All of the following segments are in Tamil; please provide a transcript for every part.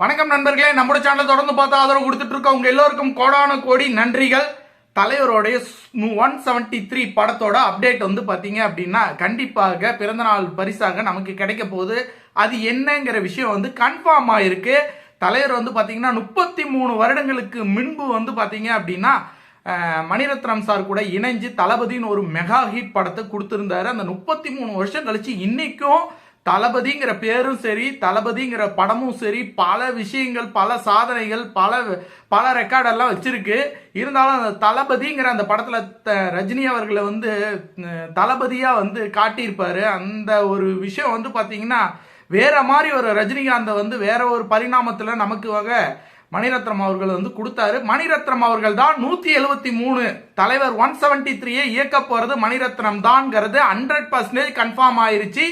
வணக்கம் நண்பர்களே நம்முடைய சேனல் தொடர்ந்து பார்த்து ஆதரவு கொடுத்துட்டு இருக்க உங்க எல்லோருக்கும் கோடான கோடி நன்றிகள். தலைவருடைய ஒன் செவன்டி த்ரீ படத்தோட அப்டேட் வந்து பார்த்தீங்க அப்படின்னா கண்டிப்பாக பிறந்தநாள் பரிசாக நமக்கு கிடைக்க போகுது. அது என்னங்கிற விஷயம் வந்து கன்ஃபார்ம் ஆயிருக்கு. தலைவர் வந்து பார்த்தீங்கன்னா முப்பத்தி மூணு வருடங்களுக்கு முன்பு வந்து பார்த்தீங்க அப்படின்னா மணிரத்னம் சார் கூட இணைஞ்சு தளபதின்னு ஒரு மெகா ஹிட் படத்தை கொடுத்துருந்தாரு. அந்த முப்பத்தி மூணு வருஷம் கழிச்சு இன்னைக்கும் தளபதிங்கிற பேரும் சரி தளபதிங்கிற படமும் சரி பல விஷயங்கள் பல சாதனைகள் பல பல ரெக்கார்டெல்லாம் வச்சிருக்கு. இருந்தாலும் அந்த தளபதிங்கிற அந்த படத்தில் த ரஜினி அவர்களை வந்து தளபதியாக வந்து காட்டியிருப்பார். அந்த ஒரு விஷயம் வந்து பார்த்தீங்கன்னா வேற மாதிரி ஒரு ரஜினிகாந்தை வந்து வேற ஒரு பரிணாமத்தில் நமக்கு வகை மணிரத்னம் அவர்கள் வந்து கொடுத்தாரு. மணிரத்னம் அவர்கள் தான் நூற்றி எழுபத்தி மூணு தலைவர் ஒன் செவன்டி த்ரீயை இயக்க போகிறது மணிரத்னம் தான்ங்கிறது ஹண்ட்ரட் பர்சன்டேஜ் கன்ஃபார்ம் ஆயிருச்சு.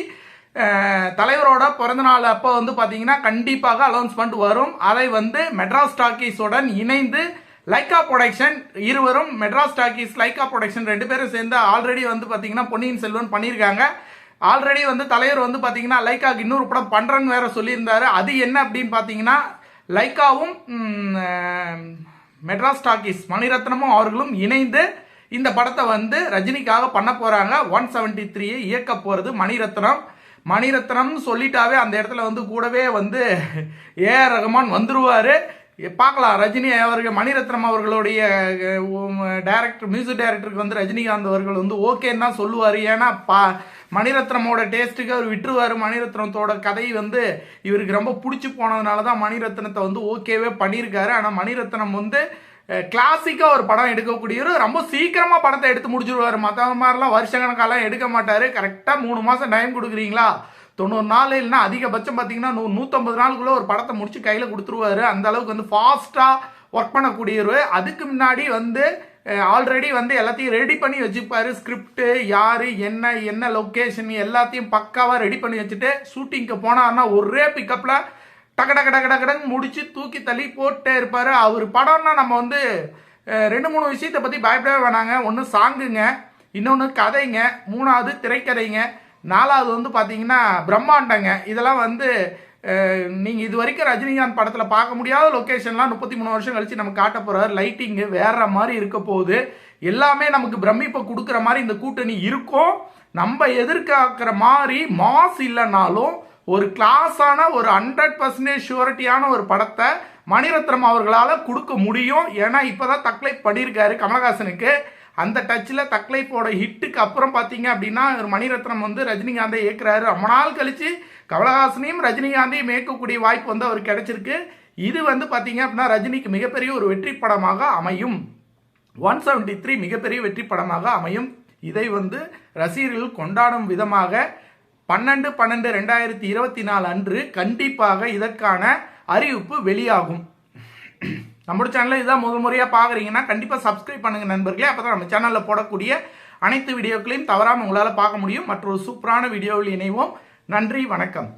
தலைவரோட பிறந்தநாள் அப்போ வந்து பார்த்தீங்கன்னா கண்டிப்பாக அனௌன்ஸ்மெண்ட் வரும். அதை வந்து மெட்ராஸ் டாக்கீஸுடன் இணைந்து லைக்கா ப்ரொடக்ஷன் இருவரும் மெட்ராஸ் டாக்கீஸ் லைக்கா ப்ரொடக்ஷன் ரெண்டு பேரும் சேர்ந்து ஆல்ரெடி வந்து பார்த்தீங்கன்னா பொன்னியின் செல்வன் பண்ணியிருக்காங்க. ஆல்ரெடி வந்து தலைவர் வந்து பார்த்தீங்கன்னா லைக்காக்கு இன்னொரு படம் பண்ணுறேன்னு வேற சொல்லியிருந்தாரு. அது என்ன அப்படின்னு பார்த்தீங்கன்னா லைக்காவும் மெட்ராஸ் டாக்கீஸ் மணிரத்னமும் அவர்களும் இணைந்து இந்த படத்தை வந்து ரஜினிக்காக பண்ண போகிறாங்க ஒன் செவன்டி த்ரீயை இயக்க போகிறது மணிரத்னம். மணிரத்னம் சொல்லிட்டாவே அந்த இடத்துல வந்து கூடவே வந்து ஏ ஆர் ரஹ்மான் வந்துருவாரு. பார்க்கலாம். ரஜினி அவர்கள் மணிரத்னம் அவர்களுடைய டைரக்டர் மியூசிக் டைரக்டருக்கு வந்து ரஜினிகாந்த் அவர்கள் வந்து ஓகேன்னு தான் சொல்லுவார். ஏன்னா பா மணிரத்னமோட டேஸ்ட்டுக்கு அவர் விட்டுருவார். மணிரத்னத்தோட கதை வந்து இவருக்கு ரொம்ப பிடிச்சி போனதுனால தான் மணிரத்னத்தை வந்து ஓகேவே பண்ணியிருக்காரு. ஆனால் மணிரத்னம் வந்து கிளாசிக்காக ஒரு படம் எடுக்கக்கூடியவர் ரொம்ப சீக்கிரமாக படத்தை எடுத்து முடிச்சிருவார். மற்ற மாதிரிலாம் வருஷ கணக்காலாம் எடுக்க மாட்டார். கரெக்டாக மூணு மாதம் டைம் கொடுக்குறீங்களா? தொண்ணூறு நாள் இல்லைன்னா அதிகபட்சம் பார்த்தீங்கன்னா நூ நூற்றம்பது நாளுக்குள்ளே ஒரு படத்தை முடிச்சு கையில் கொடுத்துருவாரு. அந்த அளவுக்கு வந்து ஃபாஸ்ட்டாக ஒர்க் பண்ணக்கூடியவர். அதுக்கு முன்னாடி வந்து ஆல்ரெடி வந்து எல்லாத்தையும் ரெடி பண்ணி வச்சுப்பாரு. ஸ்கிரிப்ட் யாரு என்ன என்ன லொக்கேஷன் எல்லாத்தையும் பக்காவாக ரெடி பண்ணி வச்சுட்டு ஷூட்டிங்க்கு போனார்னா ஒரே பிக்கப்பில் டக டக டக டகடன்னு முடிச்சு தூக்கி தள்ளி போட்டே இருப்பாரு. அவர் படம்னா நம்ம வந்து ரெண்டு மூணு விஷயத்தை பற்றி பயப்படவே வேணாங்க. ஒன்று சாங்குங்க இன்னொன்று கதைங்க மூணாவது திரைக்கதைங்க நாலாவது வந்து பார்த்தீங்கன்னா பிரம்மாண்டங்க. இதெல்லாம் வந்து நீங்கள் இது வரைக்கும் ரஜினிகாந்த் படத்தில் பார்க்க முடியாத லொக்கேஷன்லாம் முப்பத்தி மூணு வருஷம் கழிச்சு நம்ம காட்ட போகிறார் லைட்டிங்கு வேற மாதிரி இருக்க போகுது. எல்லாமே நமக்கு பிரமிப்பை கொடுக்குற மாதிரி இந்த கூட்டணி இருக்கும். நம்ம எதிர்பார்க்குற மாதிரி மாஸ் இல்லைனாலும் ஒரு கிளாஸான ஒரு ஹண்ட்ரட் பர்சன்டேஜ் ஷூரிட்டியான ஒரு படத்தை மணிரத்னம் அவர்களால் கொடுக்க முடியும். ஏன்னா இப்போ தான் தக்லை பண்ணியிருக்காரு கமலஹாசனுக்கு. அந்த டச்சில் தக்லைப்போட ஹிட்டுக்கு அப்புறம் பார்த்தீங்க அப்படின்னா ஒரு மணிரத்னம் வந்து ரஜினிகாந்தை இயக்குறாரு ரொம்ப நாள் கழித்து கமலஹாசனையும் ரஜினிகாந்தையும் இயக்கக்கூடிய வாய்ப்பு வந்து அவருக்கு கிடைச்சிருக்கு. இது வந்து பார்த்தீங்க அப்படின்னா ரஜினிக்கு மிகப்பெரிய ஒரு வெற்றி படமாக அமையும். ஒன் செவன்டி த்ரீ மிகப்பெரிய வெற்றி படமாக அமையும். இதை வந்து ரசிகர்கள் கொண்டாடும் விதமாக பன்னெண்டு பன்னெண்டு ரெண்டாயிரத்தி இருபத்தி நாலு அன்று கண்டிப்பாக இதற்கான அறிவிப்பு வெளியாகும். நம்மளோட சேனலில் இதான் முதல் முறையாக பார்க்குறீங்கன்னா கண்டிப்பாக சப்ஸ்கிரைப் பண்ணுங்கள் நண்பர்களே. அப்போ தான் நம்ம சேனலில் போடக்கூடிய அனைத்து வீடியோக்களையும் தவறாமல் உங்களால் பார்க்க முடியும். மற்றொரு சூப்பரான வீடியோவில் இணைவோம். நன்றி வணக்கம்.